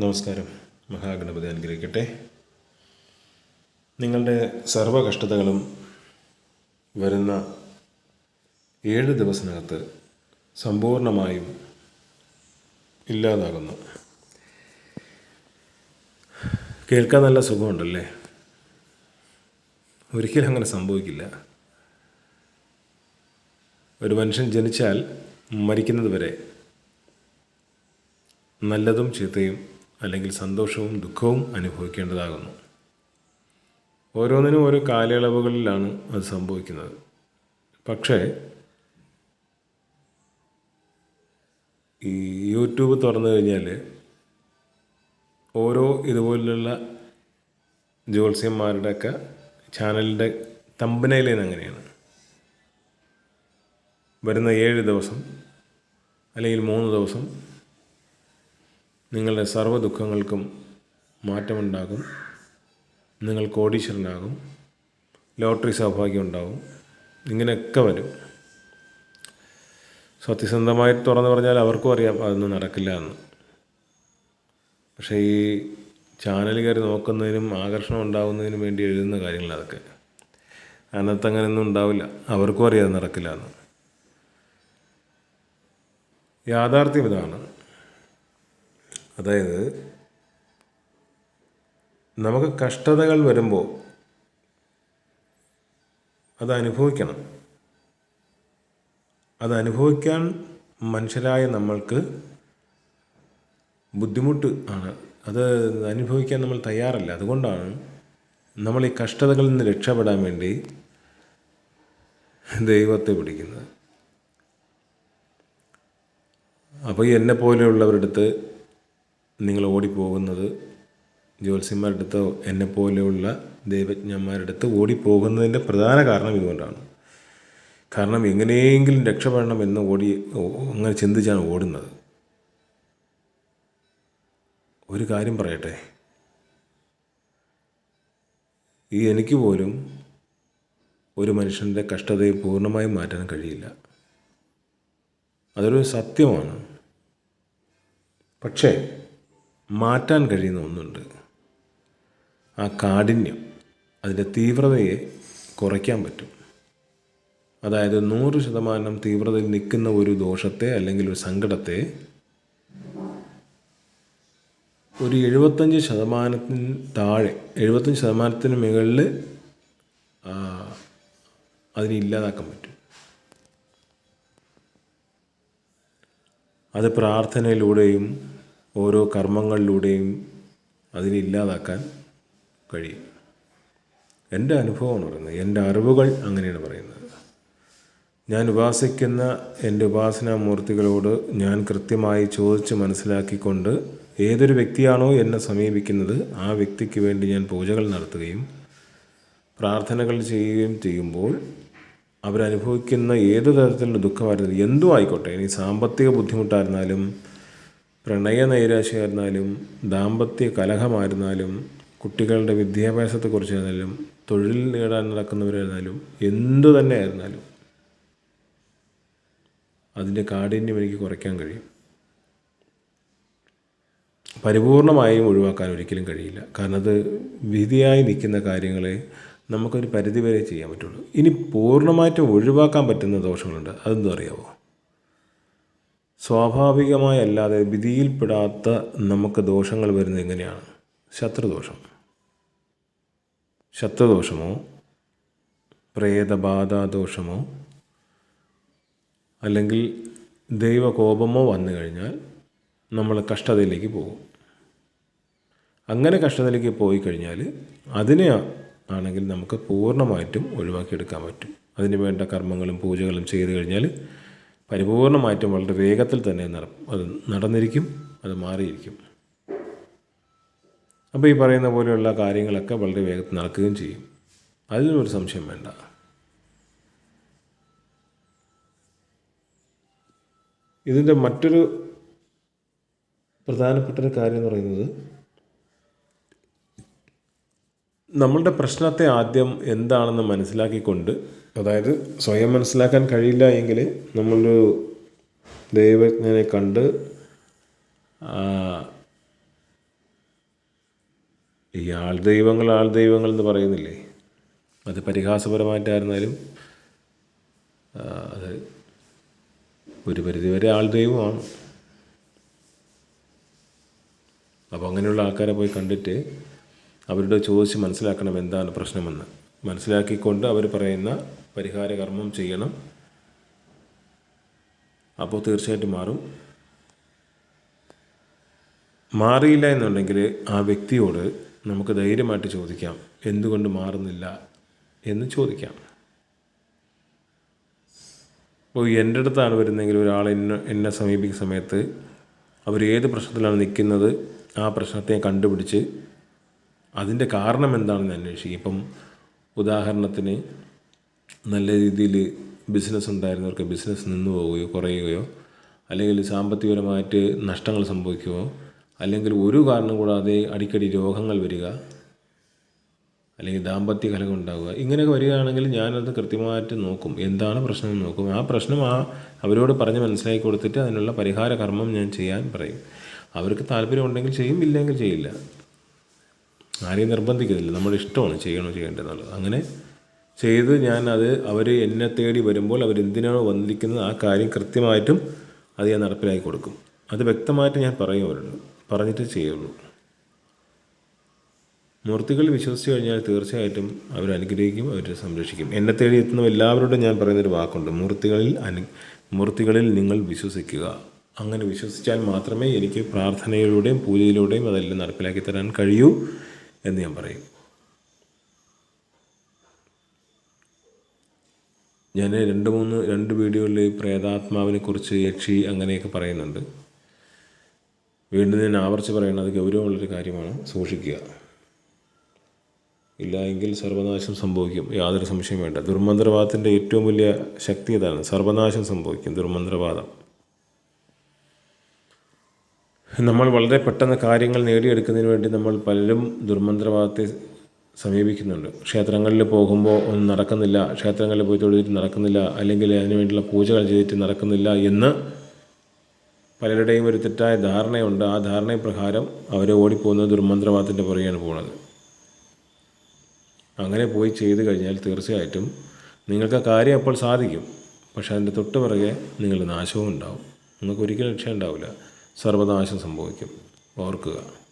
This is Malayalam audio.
നമസ്കാരം. മഹാഗണപതി അനുഗ്രഹിക്കട്ടെ. നിങ്ങളുടെ സർവ കഷ്ടതകളും വരുന്ന ഏഴ് ദിവസത്തിനകത്ത് സമ്പൂർണമായും ഇല്ലാതാകുന്നു. കേൾക്കാൻ നല്ല സുഖമുണ്ടല്ലേ? ഒരിക്കലും അങ്ങനെ സംഭവിക്കില്ല. ഒരു മനുഷ്യൻ ജനിച്ചാൽ മരിക്കുന്നത് വരെ നല്ലതും ചീത്തയും അല്ലെങ്കിൽ സന്തോഷവും ദുഃഖവും അനുഭവിക്കേണ്ടതാകുന്നു. ഓരോന്നിനും ഓരോ കാലയളവുകളിലാണ് അത് സംഭവിക്കുന്നത്. പക്ഷേ ഈ യൂട്യൂബ് തുറന്നു കഴിഞ്ഞാൽ ഓരോ ഇതുപോലുള്ള ജ്യോത്സ്യന്മാരുടെയൊക്കെ ചാനലിന്റെ തമ്പനയിലേന്ന് അങ്ങനെയാണ്. വരുന്ന ഏഴ് ദിവസം അല്ലെങ്കിൽ മൂന്ന് ദിവസം നിങ്ങളുടെ സർവ ദുഃഖങ്ങൾക്കും മാറ്റമുണ്ടാകും. നിങ്ങൾ കോടീശ്വരനാകും. ലോട്ടറി സൗഭാഗ്യം ഉണ്ടാകും ഇങ്ങനെയൊക്കെ വരും. സത്യസന്ധമായി തുറന്നു പറഞ്ഞാൽ അവർക്കും അറിയാം അതൊന്നും നടക്കില്ല എന്ന്. പക്ഷേ ഈ ചാനലുകാർ നോക്കുന്നതിനും ആകർഷണം ഉണ്ടാകുന്നതിനും വേണ്ടി എഴുതുന്ന കാര്യങ്ങൾ അതൊക്കെ. അതിനകത്ത് അങ്ങനെയൊന്നും ഉണ്ടാവില്ല. അവർക്കും അറിയാതെ നടക്കില്ല എന്ന്. യാഥാർത്ഥ്യം ഇതാണ് അതായത് നമുക്ക് കഷ്ടതകൾ വരുമ്പോൾ അത് അനുഭവിക്കണം. അത് അനുഭവിക്കാൻ മനുഷ്യരായ നമ്മൾക്ക് ബുദ്ധിമുട്ട് ആണ്. അത് അനുഭവിക്കാൻ നമ്മൾ തയ്യാറല്ല. അതുകൊണ്ടാണ് നമ്മൾ ഈ കഷ്ടതകളിൽ നിന്ന് രക്ഷപ്പെടാൻ വേണ്ടി ദൈവത്തെ പിടിക്കുന്നത് അപ്പോൾ എന്നെ പോലെയുള്ളവരുടെ അടുത്ത് നിങ്ങൾ ഓടിപ്പോകുന്നത് ജ്യോത്സ്യന്മാരുടെ അടുത്ത് എന്നെ പോലെയുള്ള ദൈവജ്ഞന്മാരുടെ അടുത്ത് ഓടിപ്പോകുന്നതിന്റെ പ്രധാന കാരണം ഇതുകൊണ്ടാണ്. കാരണം എങ്ങനെയെങ്കിലും രക്ഷപ്പെടണം എന്ന് ഓടി അങ്ങനെ ചിന്തിച്ചാണ് ഓടുന്നത്. ഒരു കാര്യം പറയട്ടെ. ഈ എനിക്ക് പോലും ഒരു മനുഷ്യന്റെ കഷ്ടതയെ പൂർണമായും മാറ്റാൻ കഴിയില്ല. അതൊരു സത്യമാണ്. പക്ഷേ മാറ്റാൻ കഴിയുന്ന ഒന്നുണ്ട്. ആ കാഠിന്യം അതിന്റെ തീവ്രതയെ കുറയ്ക്കാൻ പറ്റും. അതായത് നൂറ് ശതമാനം തീവ്രതയിൽ നിൽക്കുന്ന ഒരു ദോഷത്തെ അല്ലെങ്കിൽ ഒരു സങ്കടത്തെ ഒരു എഴുപത്തഞ്ച് ശതമാനത്തിന് താഴെ എഴുപത്തഞ്ച് ശതമാനത്തിന് മുകളിൽ അതിനെ ഇല്ലാതാക്കാൻ പറ്റും. അത് പ്രാർത്ഥനയിലൂടെയും ഓരോ കർമ്മങ്ങളിലൂടെയും അതിനെ ഇല്ലാതാക്കാൻ കഴിയും. എന്റെ അനുഭവമാണ് പറയുന്നത്. എന്റെ അറിവുകൾ അങ്ങനെയാണ് പറയുന്നത്. ഞാൻ ഉപാസിക്കുന്ന എന്റെ ഉപാസനാമൂർത്തികളോട് ഞാൻ കൃത്യമായി ചോദിച്ച് മനസ്സിലാക്കിക്കൊണ്ട് ഏതൊരു വ്യക്തിയാണോ എന്നെ സമീപിക്കുന്നത് ആ വ്യക്തിക്ക് വേണ്ടി ഞാൻ പൂജകൾ നടത്തുകയും പ്രാർത്ഥനകൾ ചെയ്യുകയും ചെയ്യുമ്പോൾ അവരനുഭവിക്കുന്ന ഏത് തരത്തിലുള്ള ദുഃഖമായിരുന്നാലും എന്തും ആയിക്കോട്ടെ. ഇനി സാമ്പത്തിക ബുദ്ധിമുട്ടായിരുന്നാലും പ്രണയ നൈരാശ്യമായിരുന്നാലും ദാമ്പത്യ കലഹമായിരുന്നാലും കുട്ടികളുടെ വിദ്യാഭ്യാസത്തെക്കുറിച്ചായിരുന്നാലും തൊഴിൽ നേടാൻ നടക്കുന്നവരായിരുന്നാലും എന്തു തന്നെ ആയിരുന്നാലും അതിന്റെ കാഠിന്യം എനിക്ക് കുറയ്ക്കാൻ കഴിയും. പരിപൂർണമായും ഒഴിവാക്കാൻ ഒരിക്കലും കഴിയില്ല. കാരണം അത് വിധിയായി നിൽക്കുന്ന കാര്യങ്ങളെ നമുക്കൊരു പരിധിവരെ ചെയ്യാൻ പറ്റുള്ളൂ. ഇനി പൂർണമായിട്ടും ഒഴിവാക്കാൻ പറ്റുന്ന ദോഷങ്ങളുണ്ട്. അതെന്തും അറിയാമോ സ്വാഭാവികമായി അല്ലാതെ വിധിയിൽപ്പെടാത്ത നമുക്ക് ദോഷങ്ങൾ വരുന്നത് എങ്ങനെയാണ്? ശത്രുദോഷം. ശത്രുദോഷമോ? പ്രേതബാധാദോഷമോ? അല്ലെങ്കിൽ ദൈവകോപമോ വന്നു കഴിഞ്ഞാൽ നമ്മൾ കഷ്ടതയിലേക്ക് പോകും. അങ്ങനെ കഷ്ടതയിലേക്ക് പോയി കഴിഞ്ഞാൽ അതിനെ ആണെങ്കിൽ നമുക്ക് പൂർണമായിട്ടും ഒഴിവാക്കിയെടുക്കാൻ പറ്റും. അതിന് വേണ്ട കർമ്മങ്ങളും പൂജകളും ചെയ്തു കഴിഞ്ഞാൽ പരിപൂർണമായിട്ടും വളരെ വേഗത്തിൽ തന്നെ അത് നടന്നിരിക്കും അത് മാറിയിരിക്കും. അപ്പോൾ ഈ പറയുന്ന പോലെയുള്ള കാര്യങ്ങളൊക്കെ വളരെ വേഗത്തിൽ നടക്കുകയും ചെയ്യും. അതിലൊരു സംശയം വേണ്ട. ഇതിന്റെ മറ്റൊരു പ്രധാനപ്പെട്ട ഒരു കാര്യം എന്ന് പറയുന്നത് നമ്മളുടെ പ്രശ്നത്തെ ആദ്യം എന്താണെന്ന് മനസ്സിലാക്കിക്കൊണ്ട് അതായത് സ്വയം മനസ്സിലാക്കാൻ കഴിയില്ല എങ്കിൽ നമ്മളൊരു ദൈവജ്ഞനെ കണ്ട് ഈ ആൾ ദൈവങ്ങൾ ആൾ ദൈവങ്ങൾ എന്ന് പറയുന്നില്ലേ? അത് പരിഹാസപരമായിട്ടായിരുന്നാലും അത് ഒരു പരിധിവരെ ആൾ ദൈവമാണ്. അപ്പോൾ അങ്ങനെയുള്ള ആൾക്കാരെ പോയി കണ്ടിട്ട് അവരോട് ചോദിച്ച് മനസ്സിലാക്കണം എന്താണ് പ്രശ്നമെന്ന്. മനസ്സിലാക്കിക്കൊണ്ട് അവർ പറയുന്ന പരിഹാര കർമ്മം ചെയ്യണം. അപ്പോൾ തീർച്ചയായിട്ടും മാറും. മാറിയില്ല എന്നുണ്ടെങ്കിൽ ആ വ്യക്തിയോട് നമുക്ക് ധൈര്യമായിട്ട് ചോദിക്കാം. എന്തുകൊണ്ട് മാറുന്നില്ല എന്ന് ചോദിക്കാം. ഇപ്പോൾ എന്റെ അടുത്താണ് വരുന്നതെങ്കിൽ ഒരാൾ എന്നെ എന്നെ സമീപിക്കുന്ന സമയത്ത് അവർ ഏത് പ്രശ്നത്തിലാണ് നിൽക്കുന്നത് ആ പ്രശ്നത്തെ കണ്ടുപിടിച്ച് അതിന്റെ കാരണം എന്താണെന്ന് അന്വേഷിക്കും. ഇപ്പം ഉദാഹരണത്തിന് നല്ല രീതിയിൽ ബിസിനസ് ഉണ്ടായിരുന്നവർക്ക് ബിസിനസ് നിന്ന് പോവുകയോ കുറയുകയോ അല്ലെങ്കിൽ സാമ്പത്തികപരമായിട്ട് നഷ്ടങ്ങൾ സംഭവിക്കുകയോ അല്ലെങ്കിൽ ഒരു കാരണം കൂടാതെ അടിക്കടി രോഗങ്ങൾ വരിക അല്ലെങ്കിൽ ദാമ്പത്യ കലകം ഉണ്ടാവുക ഇങ്ങനെയൊക്കെ വരികയാണെങ്കിൽ ഞാനത് കൃത്യമായിട്ട് നോക്കും. എന്താണ് പ്രശ്നം എന്ന് നോക്കും. ആ പ്രശ്നം ആ അവരോട് പറഞ്ഞ് മനസ്സിലാക്കി കൊടുത്തിട്ട് അതിനുള്ള പരിഹാര കർമ്മം ഞാൻ ചെയ്യാൻ പറയും. അവർക്ക് താല്പര്യമുണ്ടെങ്കിൽ ചെയ്യും ഇല്ലെങ്കിൽ ചെയ്യില്ല. ആരെയും നിർബന്ധിക്കുന്നില്ല നമ്മുടെ ഇഷ്ടമാണ് ചെയ്യണോ ചെയ്യേണ്ടതെന്നുള്ളത് അങ്ങനെ ചെയ്ത് ഞാൻ അത് അവർ എന്നെ തേടി വരുമ്പോൾ അവരെന്തിനാണോ വന്നിരിക്കുന്നത് ആ കാര്യം കൃത്യമായിട്ടും അത് ഞാൻ നടപ്പിലാക്കി കൊടുക്കും. അത് വ്യക്തമായിട്ട് ഞാൻ പറയും പറഞ്ഞിട്ട് ചെയ്യുള്ളൂ. മൂർത്തികളിൽ വിശ്വസിച്ച് കഴിഞ്ഞാൽ തീർച്ചയായിട്ടും അവർ അവർ സംരക്ഷിക്കും. എന്നെ തേടി എത്തുന്ന എല്ലാവരോടും ഞാൻ പറയുന്നൊരു വാക്കുണ്ട്. മൂർത്തികളിൽ അനു മൂർത്തികളിൽ നിങ്ങൾ വിശ്വസിക്കുക. അങ്ങനെ വിശ്വസിച്ചാൽ മാത്രമേ എനിക്ക് പ്രാർത്ഥനയിലൂടെയും പൂജയിലൂടെയും അതെല്ലാം നടപ്പിലാക്കി തരാൻ കഴിയൂ. എന്ന് ഞാൻ പറയും. ഞാൻ രണ്ട് മൂന്ന് രണ്ട് വീഡിയോയിൽ പ്രേതാത്മാവിനെ കുറിച്ച് യക്ഷി അങ്ങനെയൊക്കെ പറയുന്നുണ്ട്. വീണ്ടും ഞാൻ ആവർത്തിച്ച് പറയുന്നത് ഗൗരവമുള്ളൊരു കാര്യമാണ്. സൂക്ഷിക്കുക. ഇല്ല എങ്കിൽ സർവനാശം സംഭവിക്കും. യാതൊരു സംശയം വേണ്ട ദുർമന്ത്രവാദത്തിന്റെ ഏറ്റവും വലിയ ശക്തി ഇതാണ് സർവനാശം സംഭവിക്കും. ദുർമന്ത്രവാദം. നമ്മൾ വളരെ പെട്ടെന്ന് കാര്യങ്ങൾ നേടിയെടുക്കുന്നതിന് വേണ്ടി നമ്മൾ പലരും ദുർമന്ത്രവാദത്തെ സമീപിക്കുന്നുണ്ട്. ക്ഷേത്രങ്ങളിൽ പോകുമ്പോൾ ഒന്നും നടക്കുന്നില്ല ക്ഷേത്രങ്ങളിൽ പോയി തൊഴുതിട്ട് നടക്കുന്നില്ല അല്ലെങ്കിൽ അതിനുവേണ്ടിയുള്ള പൂജകൾ ചെയ്തിട്ട് നടക്കുന്നില്ല എന്ന് പലരുടെയും ഒരു തെറ്റായ ധാരണയുണ്ട്. ആ ധാരണപ്രകാരം അവർ ഓടിപ്പോകുന്നത് ദുർമന്ത്രവാദത്തിന്റെ പുറകെയാണ് പോകുന്നത്. അങ്ങനെ പോയി ചെയ്തു കഴിഞ്ഞാൽ തീർച്ചയായിട്ടും നിങ്ങൾക്ക് കാര്യം അപ്പോൾ സാധിക്കും. പക്ഷേ അതിന്റെ തൊട്ട് പിറകെ നിങ്ങളുടെ നാശവും ഉണ്ടാവും. നിങ്ങൾക്ക് ഒരിക്കലും രക്ഷ ഉണ്ടാവില്ല. സർവനാശം സംഭവിക്കും. ഓർക്കുക.